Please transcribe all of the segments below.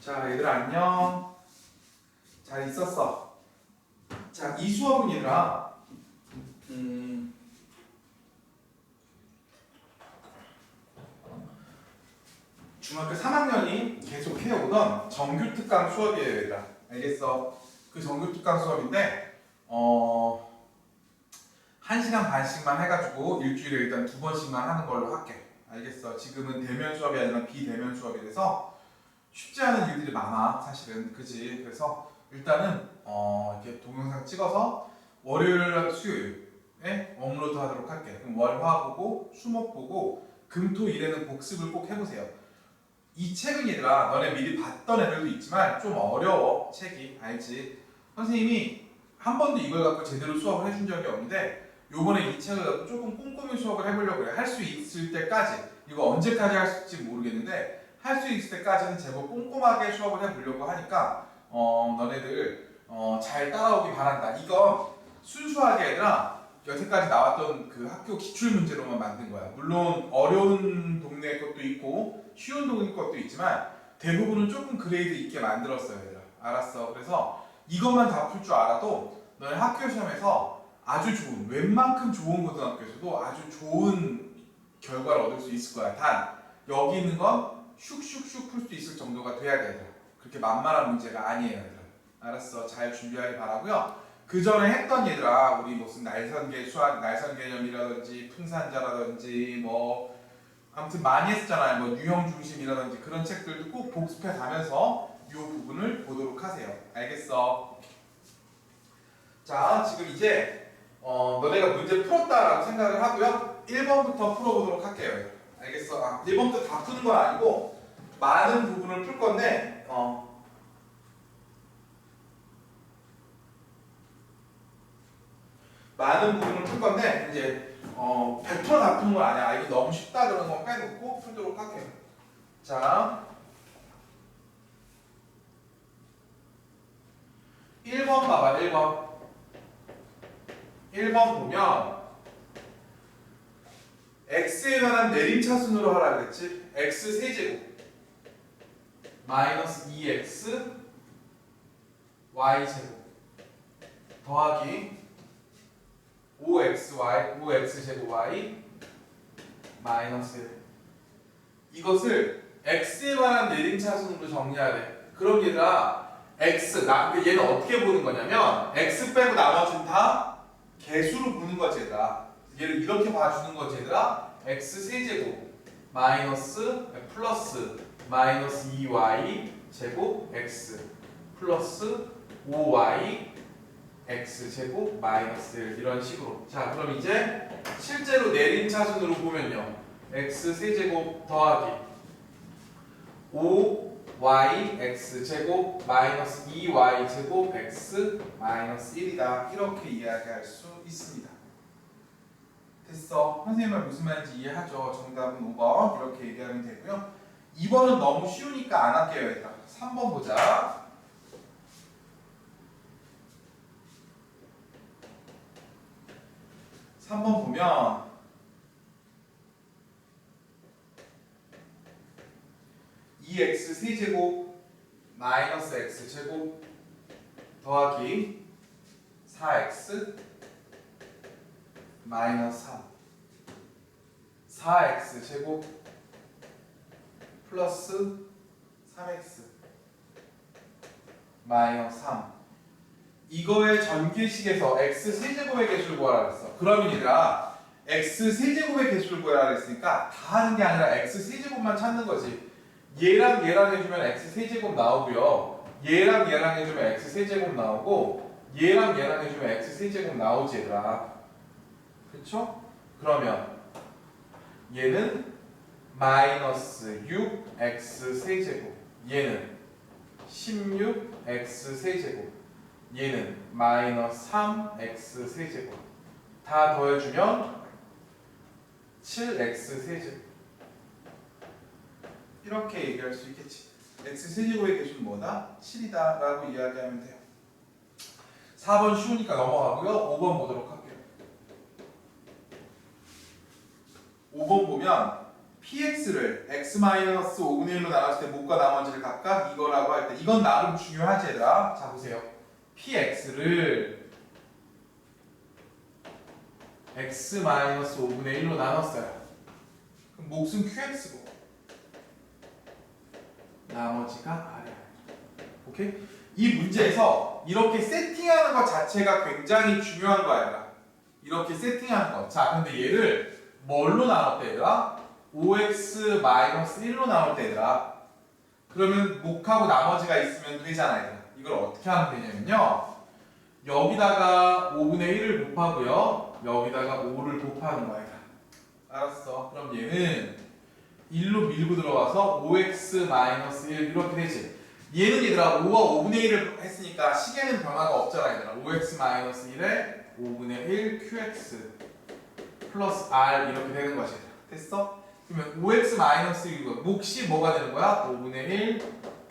자, 얘들아 안녕. 잘 있었어. 자, 이 수업은 얘들아, 음, 중학교 3학년이 계속 해오던 정규 특강 수업이에요, 얘들아. 알겠어? 그 정규 특강 수업인데, 어, 한 시간 반씩만 해 가지고 일주일에 일단 두 번씩만 하는 걸로 할게. 알겠어? 지금은 대면 수업이 아니라 비대면 수업이 돼서 쉽지 않은 일들이 많아, 사실은. 그지? 그래서 일단은, 어, 이렇게 동영상 찍어서 월요일, 수요일에 업로드 하도록 할게. 그럼 월, 화 보고, 수목 보고, 금, 토, 일에는 복습을 꼭 해보세요. 이 책은 얘들아, 너네 미리 봤던 애들도 있지만 좀 어려워, 책이. 알지? 선생님이 한 번도 이걸 갖고 제대로 수업을 해준 적이 없는데 요번에 이 책을 갖고 조금 꼼꼼히 수업을 해보려고 해. 할수 있을 때까지. 이거 언제까지 할 수 있을지 모르겠는데 할 수 있을 때까지는 제법 꼼꼼하게 수업을 해보려고 하니까 어, 너네들 어, 잘 따라오기 바란다. 이거 순수하게 얘들아 여태까지 나왔던 그 학교 기출 문제로만 만든 거야. 물론 어려운 동네 것도 있고 쉬운 동네 것도 있지만 대부분은 조금 그레이드 있게 만들었어요, 얘들아. 알았어. 그래서 이것만 다 풀 줄 알아도 너네 학교 시험에서 아주 좋은 웬만큼 좋은 고등학교에서도 아주 좋은 결과를 얻을 수 있을 거야. 단 여기 있는 건 슉슉슉 풀 수 있을 정도가 돼야 돼. 그렇게 만만한 문제가 아니에요, 얘들아. 알았어. 잘 준비하기 바라고요. 그 전에 했던 얘들아, 우리 무슨 날선개 수학, 날선 개념이라든지 풍산자라든지 뭐 아무튼 많이 했잖아요. 뭐 유형 중심이라든지 그런 책들도 꼭 복습해 가면서 이 부분을 보도록 하세요. 알겠어? 자, 지금 이제 어, 너네가 문제 풀었다라고 생각을 하고요. 1번부터 풀어보도록 할게요. 알겠어? 아, 1번부터 다 푸는 건 아니고 많은 부분을 풀 건데 어, 많은 부분을 풀 건데 이제 어, 100%다 푸는 건 아니야. 아, 이거 너무 쉽다 그런 건 빼놓고 풀도록 할게요. 자, 1번 봐봐, 1번. 1번 보면 x에 관한 내림차순으로 하라 그랬지? x 세제곱 마이너스 2x y 제곱 더하기 5xy 5x 제곱 y 마이너스 1 이것을 x에 관한 내림차순으로 정리해야 돼. 그럼 얘들아 x 나 근데 얘는 어떻게 보는 거냐면 x 빼고 나머지는 다 개수로 보는 거지 얘들아 얘를 이렇게 봐주는 거지 얘들아? X 세제곱 마이너스 플러스 마이너스 2y 제곱 x 플러스 5y x 제곱 마이너스 1 이런 식으로. 자 그럼 이제 실제로 내림차순으로 보면요. X 세제곱 더하기 5y x 제곱 마이너스 2y 제곱 x 마이너스 1이다. 이렇게 이야기할 수 있습니다 됐어. 선생님은 무슨 말인지 이해하죠. 정답은 5번. 이렇게 얘기하면 되고요. 2번은 너무 쉬우니까 안 할게요 일단 3번 보자. 삼번 보면 이 x 세제곱 마이너스 x 제곱 더하기 4x 마이너스 3 4x 제곱 플러스 3x 마이너스 3 이거의 전기식에서 x 세제곱의 개수를 구하라 그랬어. 그러면 얘들아 x 세제곱의 개수를 구하라 그랬으니까 다 하는 게 아니라 x 세제곱만 찾는 거지. 얘랑 얘랑 해주면 x 세제곱 나오고요. 얘랑 얘랑 해주면 x 세제곱 나오고 얘랑 얘랑 해주면 x 세제곱 나오지 얘들아 그쵸? 그러면 얘는 마이너스 6x 세제곱. 얘는 16x 세제곱. 얘는 마이너스 3x 세제곱. 다 더해주면 7x 세제곱. 이렇게 얘기할 수 있겠지. x 세제곱의 개수는 뭐다? 7이다 라고 이야기하면 돼요. 4번 쉬우니까 넘어가고요. 5번 보도록 할게요 5번 보면 px를 x-5분의 1로 나눴을 때 목과 나머지를 각각 이거라고 할 때 이건 나름 중요하지 얘들아. 자 보세요. px를 x-5분의 1로 나눴어요. 그럼 몫은 qx고 나머지가 r이야. 오케이? 이 문제에서 이렇게 세팅하는 것 자체가 굉장히 중요한 거야 얘들아. 이렇게 세팅하는 거 자 근데 얘를 뭘로 나눴대 얘들아? 5x-1로 나올 때 얘들아 그러면 목하고 나머지가 있으면 되잖아 얘들아 이걸 어떻게 하면 되냐면요. 여기다가 5분의 1을 곱하고요. 여기다가 5를 곱하는 거야 얘들아 알았어. 그럼 얘는 1로 밀고 들어가서 5x-1 이렇게 되지. 얘는 얘들아 5와 5분의 1을 했으니까 시계는 변화가 없잖아 얘들아. 5x-1에 5분의 1 qx 플러스 r 이렇게 되는 것이 됐어? 그러면 5x 마이너스 1이고 몫이 뭐가 되는 거야? 5분의 1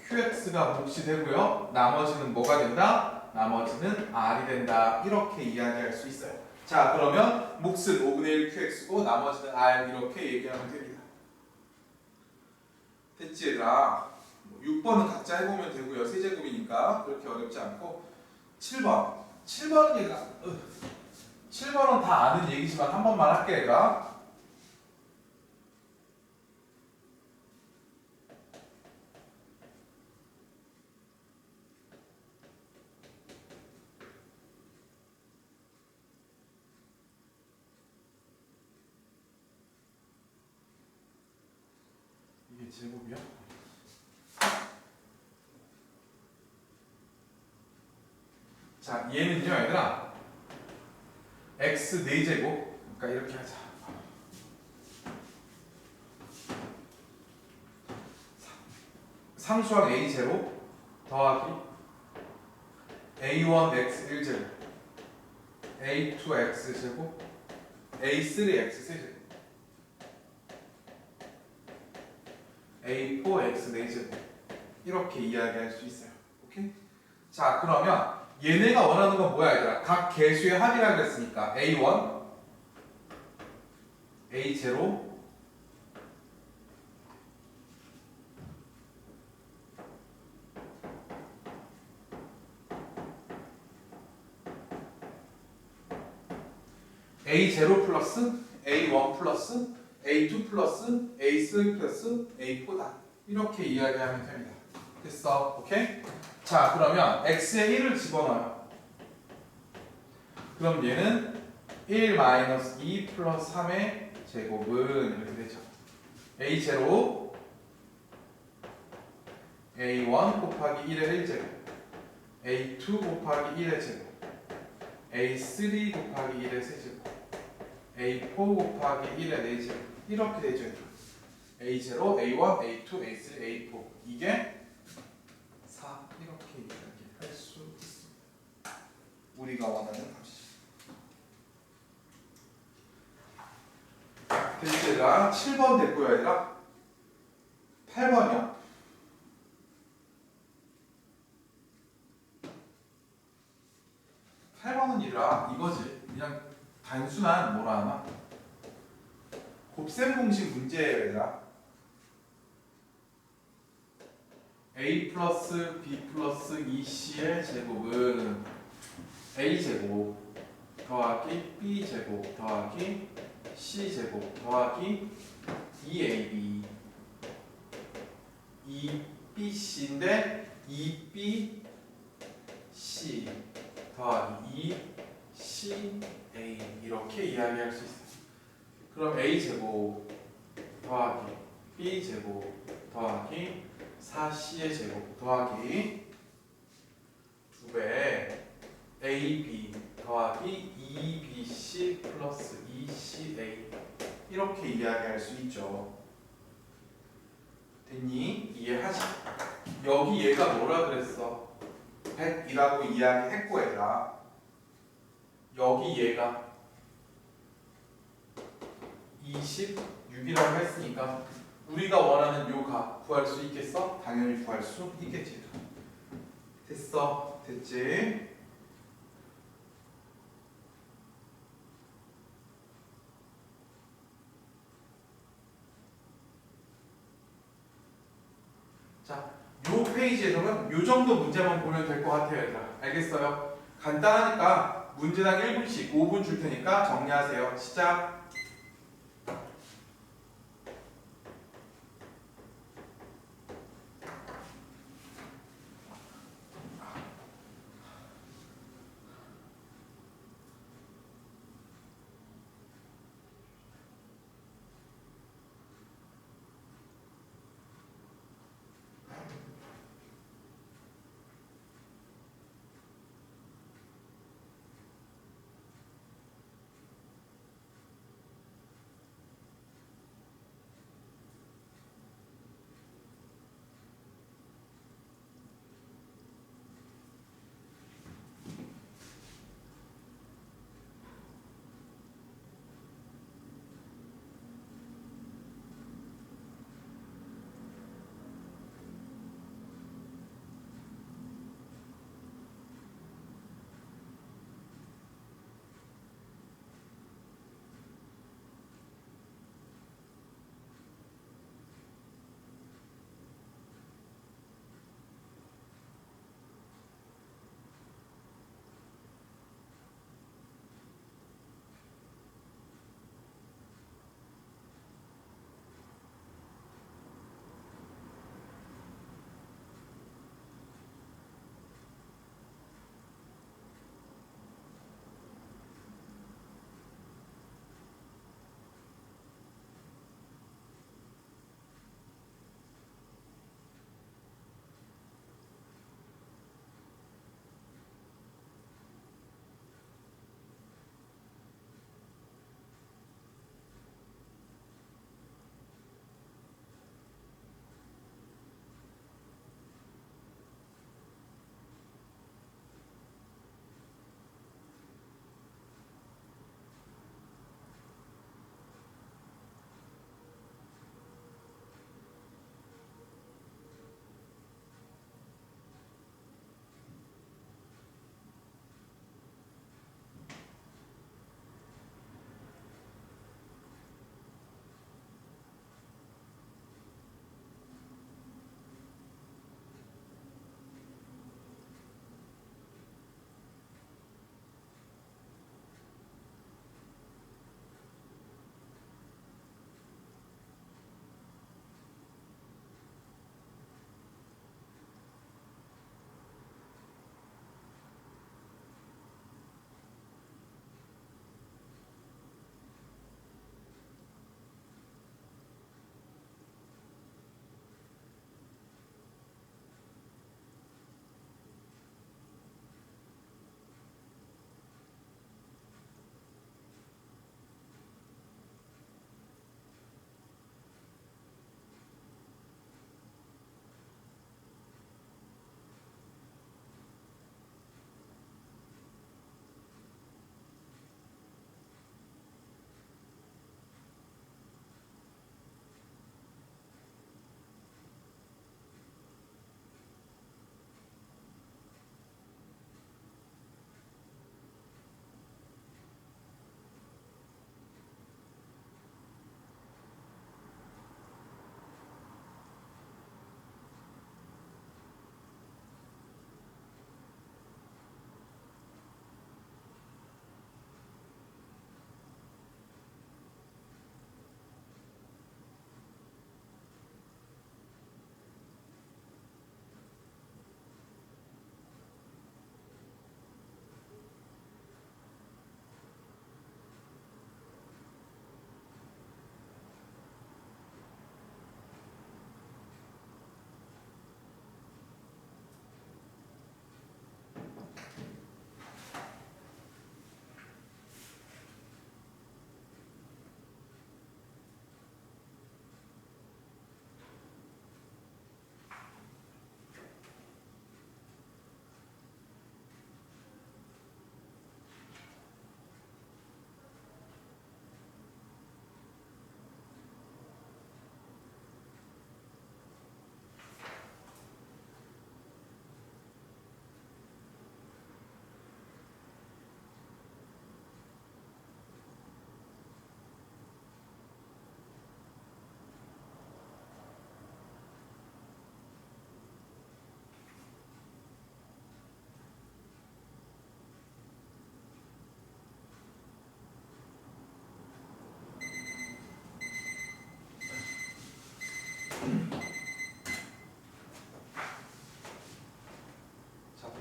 qx가 몫이 되고요. 나머지는 뭐가 된다? 나머지는 r이 된다. 이렇게 이야기할 수 있어요. 자 그러면 몫은 5분의 1 qx고 나머지는 r 이렇게 얘기하면 됩니다. 됐지 얘들아? 6번은 각자 해보면 되고요. 세제곱이니까 그렇게 어렵지 않고. 7번. 7번은 얘가 7번은 다 아는 얘기지만 한 번만 할게 얘가 제곱이야? 자 얘는요 얘들아 x 4제곱. 그러니까 이렇게 하자. 상수항 a 제곱 더하기 a1 x 1제곱. A2 x 제곱. A3 x 세제곱. A4 x 4제곱. 이렇게 이야기할 수 있어요. 오케이? 자 그러면 얘네가 원하는 건 뭐야 얘들아? 각 개수의 합이라 그랬으니까. A1 a0 a0 플러스 a1 플러스 a2 플러스 a3 플러스 a4다. 이렇게 이야기하면 됩니다. 됐어? 오케이? 자 그러면 x에 1을 집어넣어요. 그럼 얘는 1 마이너스 2 플러스 3의 제곱은 이렇게 되죠. a0 a1 곱하기 1의 1제곱 a2 곱하기 1의 제곱 a3 곱하기 1의 세제곱 a4 곱하기 1의 4제곱 이렇게 되죠 a0, a1, a2, a3, a4 이게 4 이렇게 이야기할 수 있습니다. 우리가 원하는 값이죠. 대체가 7번 됐고요, 얘들아. 8번이요. 8번은 얘들아 이거지. 그냥 단순한 뭐라 하나? 곱셈 공식 문제예요, 얘들아. a 플러스 b 플러스 2c의 제곱은 a 제곱 더하기 b 제곱 더하기 c 제곱 더하기 2ab 2bc인데 2bc 더하기 2ca 이렇게 이야기할 수 있어요. 그럼 a 제곱 더하기 b 제곱 더하기 4c의 제곱 더하기 2배 ab 더하기 2bc 플러스 2ca 이렇게 이야기할 수 있죠. 됐니? 이해하지? 여기 얘가 뭐라 그랬어? 100이라고 이야기했고 얘가 여기 얘가 26이라고 했으니까 우리가 원하는 요값 구할 수 있겠어? 당연히 구할 수 있겠지. 됐어. 됐지? 자, 요 페이지에서는 요 정도 문제만 보면 될 것 같아요, 얘들아. 알겠어요? 간단하니까 문제당 1분씩 5분 줄 테니까 정리하세요. 시작.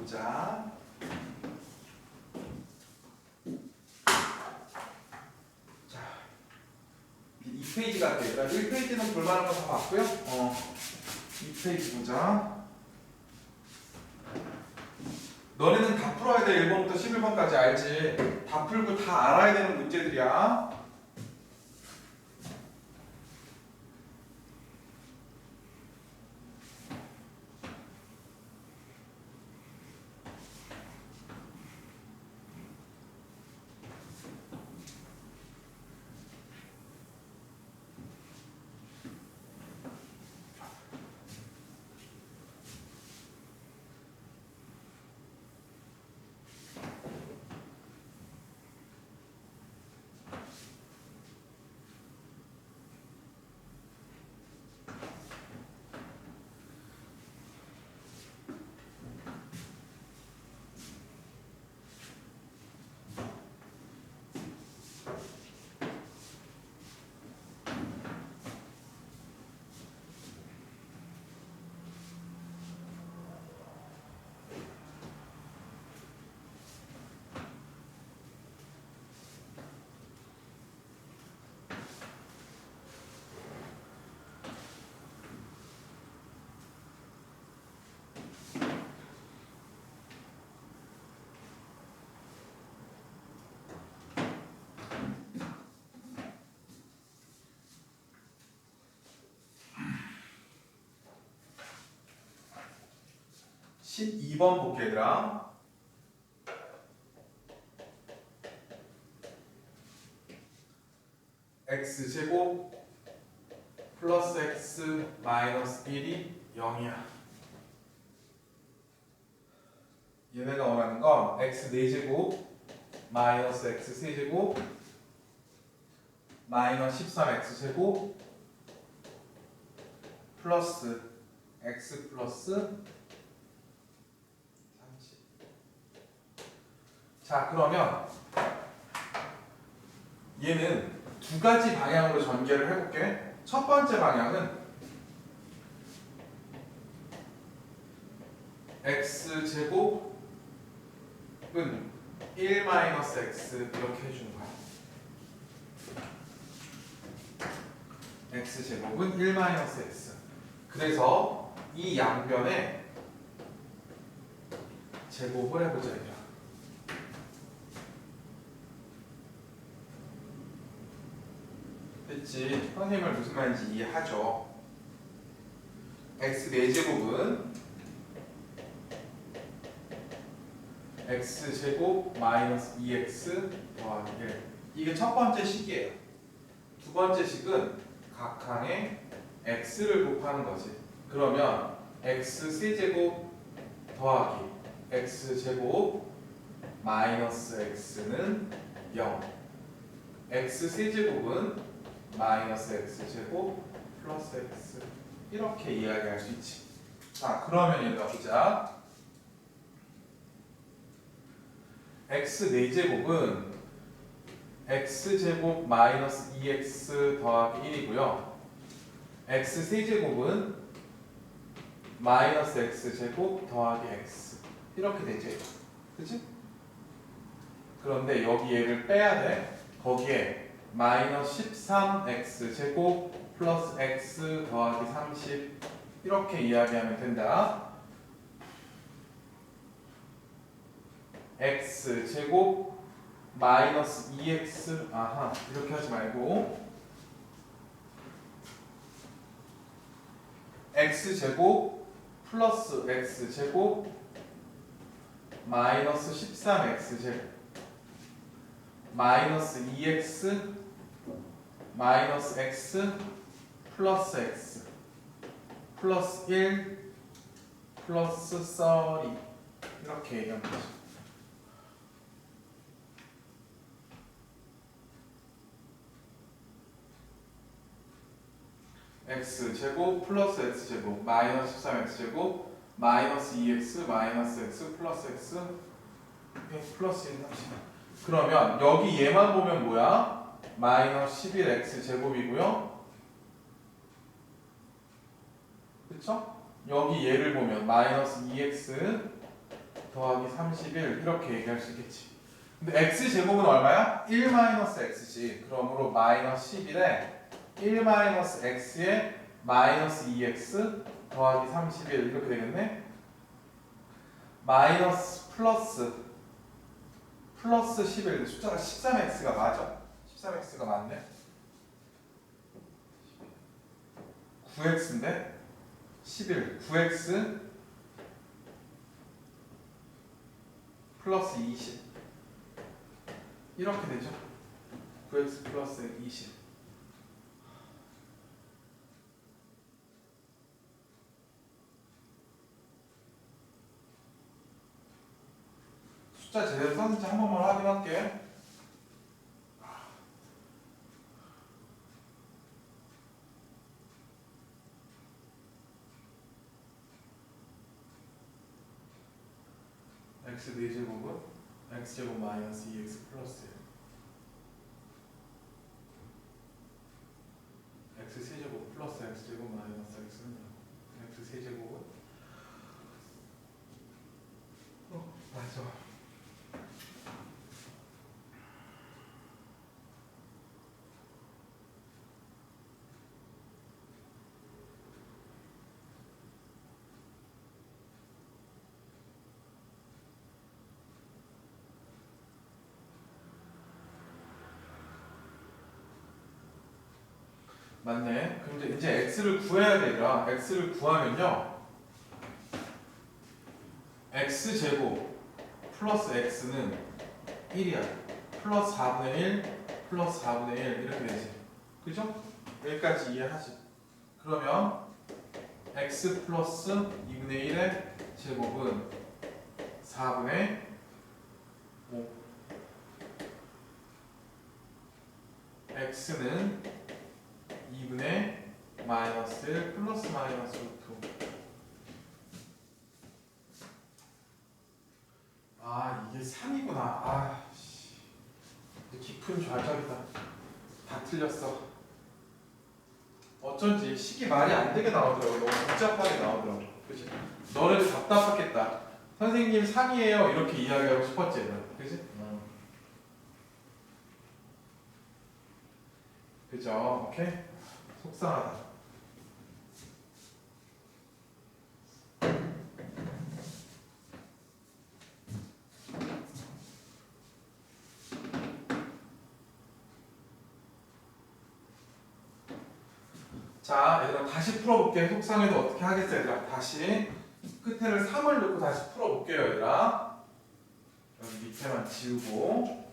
보자. 자, 2페이지 같아요. 1페이지는 그러니까 볼만한 거 다 봤고요. 어, 2페이지 보자. 너네는 다 풀어야 돼. 1번부터 11번까지 알지? 다 풀고 다 알아야 되는 문제들이야. 12번 볼게 얘들아. x 제곱 플러스 x 마이너스 1이 0이야. 얘네가 원하는 건 x 4제곱 마이너스 x 세제곱 마이너스 13x 제곱 플러스 x 플러스 30. 자 그러면 얘는 두 가지 방향으로 전개를 해볼게. 첫 번째 방향은 x 제곱은 1 마이너스 x 이렇게 해주는 거야. x 제곱은 1 마이너스 x. 그래서 이 양변에 제곱을 해보자 됐지? 선생님을 무슨 말인지 이해하죠? x 4제곱은 x 제곱 마이너스 2x 더하기 1 이게 첫 번째 식이에요 두 번째 식은 각 항에 x를 곱하는 거지 그러면 x 세제곱 더하기 x 제곱 마이너스 x는 0 x 세제곱은 마이너스 x 제곱 플러스 x 이렇게 이야기할 수 있지. 자 그러면 얘들아 보자. x 4제곱은 x 제곱 마이너스 2x 더하기 1이고요. x 세제곱은 마이너스 x 제곱 더하기 x 이렇게 되지. 그치? 그런데 여기 얘를 빼야 돼. 거기에 마이너스 13x 제곱 플러스 x 더하기 30 이렇게 이야기하면 된다. x 제곱 마이너스 2x 아하 이렇게 하지 말고 x 제곱 플러스 x 제곱 마이너스 13x 제곱 마이너스 2x 마이너스 x 플러스 x 플러스 1 플러스 30 이렇게 되죠. x 제곱 플러스 x 제곱 마이너스 13x 제곱 마이너스 2x 마이너스 x 플러스 x 플러스 1 30 그러면 여기 얘만 보면 뭐야? 마이너스 11x 제곱이고요. 그쵸? 여기 얘를 보면 마이너스 2x 더하기 31 이렇게 얘기할 수 있겠지. 근데 x 제곱은 얼마야? 1 마이너스 x지. 그러므로 마이너스 11에 1 마이너스 x에 마이너스 2x 더하기 31 이렇게 되겠네. 마이너스 플러스 플러스 11 숫자가 13x가 맞아. 13x가 맞네. 9x인데 11 9x 플러스 20 이렇게 되죠. 9x 플러스 20 숫자 제대로 썼는지 한 번만 확인할게. X 4제곱은 x제곱 마이너스 2x 플러스 1 x 세제곱 플러스 x제곱 마이너스 x는 0 x 세제곱은 어 맞아 맞네. 그럼 이제, x를 구해야 되라. x를 구하면요. x 제곱 플러스 x는 1이야. 플러스 4분의 1 플러스 4분의 1 이렇게 되지. 그죠? 여기까지 이해하지. 그러면 x 플러스 2분의 1의 제곱은 4분의 5 x는 2분의 마이너스 1 플러스 마이너스 루트 아 이게 3이구나. 아 씨. 깊은 좌절이다. 다 틀렸어. 어쩐지 식이 말이 안 되게 나오더라고. 너무 복잡하게 나오더라고. 그치? 너네들 답답하겠다. 선생님 상이에요. 이렇게 이야기하고 싶었지 얘들아. 그치? 그죠? 오케이? 속상하다. 자, 얘들아 다시 풀어볼게. 속상해도 어떻게 하겠어, 얘들아. 다시 끝에를 3을 넣고 다시 풀어볼게요, 얘들아. 여기 밑에만 지우고.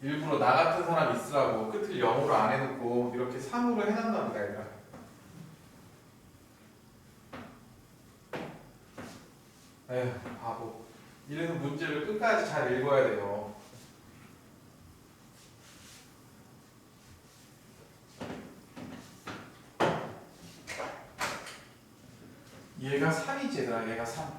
일부러 나 같은 사람 있으라고 끝을 0으로 안 해놓고 이렇게 3으로 해놨나 보다 얘들아 에휴 바보 이래서 문제를 끝까지 잘 읽어야 돼요. 얘가 3이지 얘들아. 얘가 3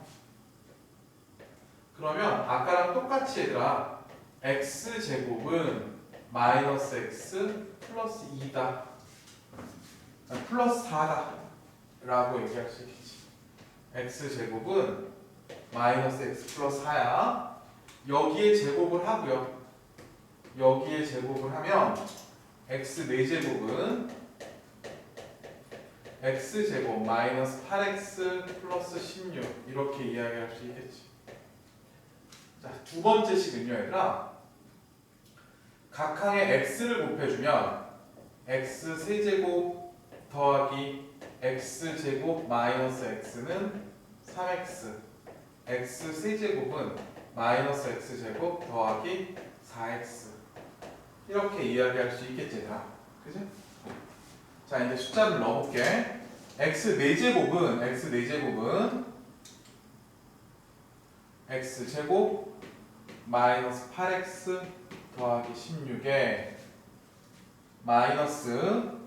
그러면 아까랑 똑같이 얘들아. X 제곱은 마이너스 x 플러스 2다. 아, 플러스 4다 라고 얘기할 수 있겠지. X 제곱은 마이너스 x 플러스 4야 여기에 제곱을 하고요. 여기에 제곱을 하면 x 4제곱은 x 제곱 마이너스 8x 플러스 16 이렇게 이야기할 수 있겠지. 자, 두 번째 식은요, 얘들아. 각항에 x를 곱해주면 x 세제곱 더하기 x 제곱 마이너스 x는 3x x 세제곱은 마이너스 x 제곱 더하기 4x 이렇게 이야기할 수 있겠지, 얘들아. 그지? 자, 이제 숫자를 넣어볼게. x 4제곱은 x 4제곱은 x 제곱 마이너스 8x 더하기 16에 마이너스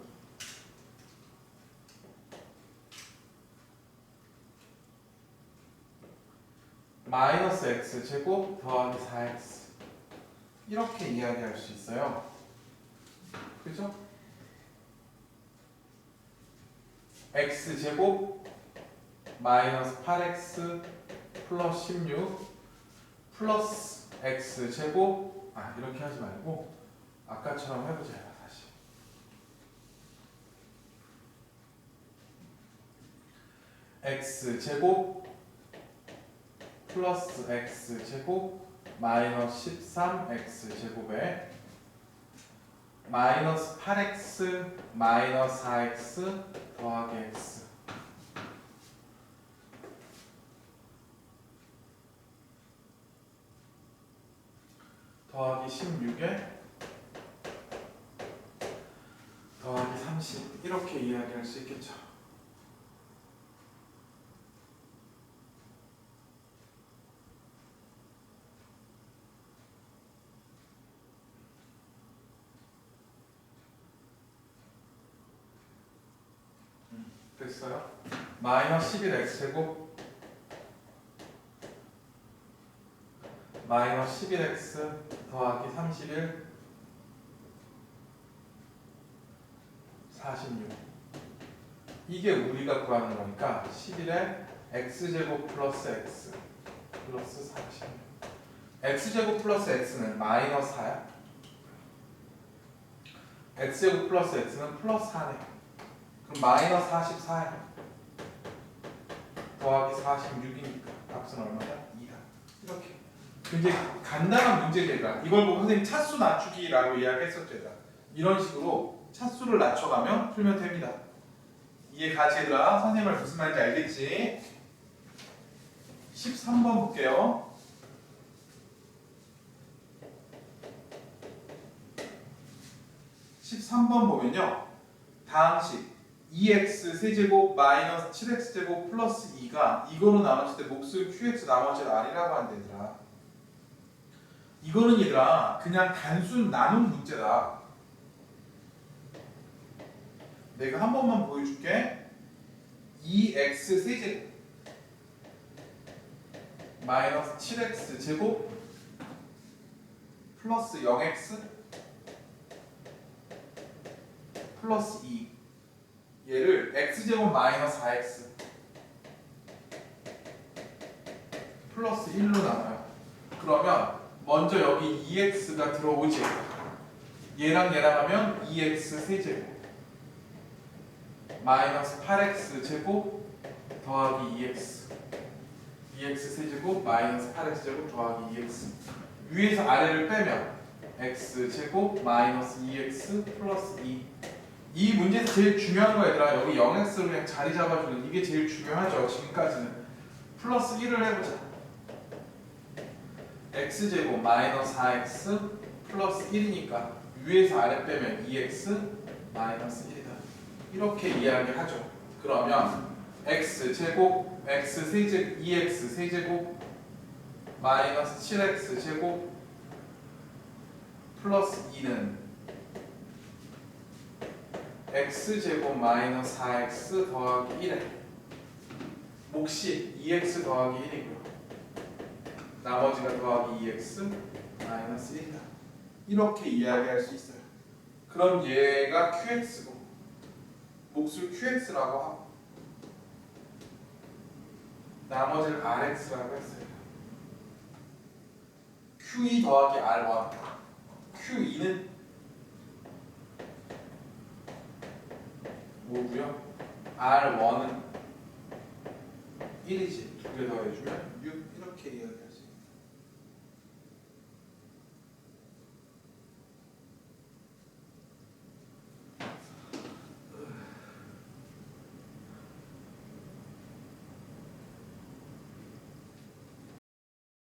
마이너스 x 제곱 더하기 4x 이렇게 이야기할 수 있어요. 그죠? x 제곱 마이너스 8x 플러스 16 플러스 x 제곱 아 이렇게 하지 말고 아까처럼 해보자 다시 x 제곱 플러스 x 제곱 마이너스 13 x 제곱에 마이너스 8x 마이너스 4x 더하기 x 더하기 16에 더하기 30 이렇게 이야기할 수 있겠죠. 음, 됐어요? 마이너스 11x 제곱 마이너스 11x 더하기 31 46 이게 우리가 구하는 거니까 11에 x제곱 플러스 x 플러스 46 x제곱 플러스 x는 마이너스 4야. X제곱 플러스 x는 플러스 4네. 그럼 마이너스 44야 더하기 46이니까 값은 얼마다? 2다 이렇게 굉장히 간단한 문제제다. 이걸 보고 선생님 차수 낮추기라고 이야기했었죠. 얘들아. 이런 식으로 차수를 낮춰가면 풀면 됩니다. 이해 가지 얘들아? 선생님 말 무슨 말인지 알겠지? 13번 볼게요. (13번) 보면요 다항식 2x 세제곱 마이너스 7x 제곱 플러스 2가 이거로 나눴을 때 몫을 qx 나머지를 r이라고 한대더라 이거는 얘들아 그냥 단순 나눔 문제다. 내가 한 번만 보여줄게. 2x 세제곱 마이너스 7x 제곱 플러스 0x 플러스 2 얘를 x제곱 마이너스 4x 플러스 1로 나눠요. 그러면 먼저 여기 2x가 들어오지. 얘랑 얘랑 하면 2x 세제곱 마이너스 8x 제곱 더하기 2x 2x 세제곱 마이너스 8x 제곱 더하기 2x 위에서 아래를 빼면 x 제곱 마이너스 2x 플러스 2. 이 문제에서 제일 중요한 거 얘들아. 여기 0x를 그냥 자리 잡아주는 이게 제일 중요하죠 지금까지는. 플러스 1을 해보자. x제곱 마이너스 4x 플러스 1이니까 위에서 아래 빼면 2x 마이너스 1이다. 이렇게 이야기하죠. 그러면 x제곱 x 세제곱 2x 세제곱 마이너스 7x 제곱 플러스 2는 x제곱 마이너스 4x 더하기 1에 몫이 2x 더하기 1이고요 나머지가 더하기 2x 마이너스 1이다. 이렇게 이야기할 수 있어요. 그럼 얘가 qx고 몫을 qx라고 하고 나머지를 rx라고 했어요. q2 더하기 r1 q2는 뭐고요? r1은 1이지 두 개 더해주면 6 이렇게 이야기해요.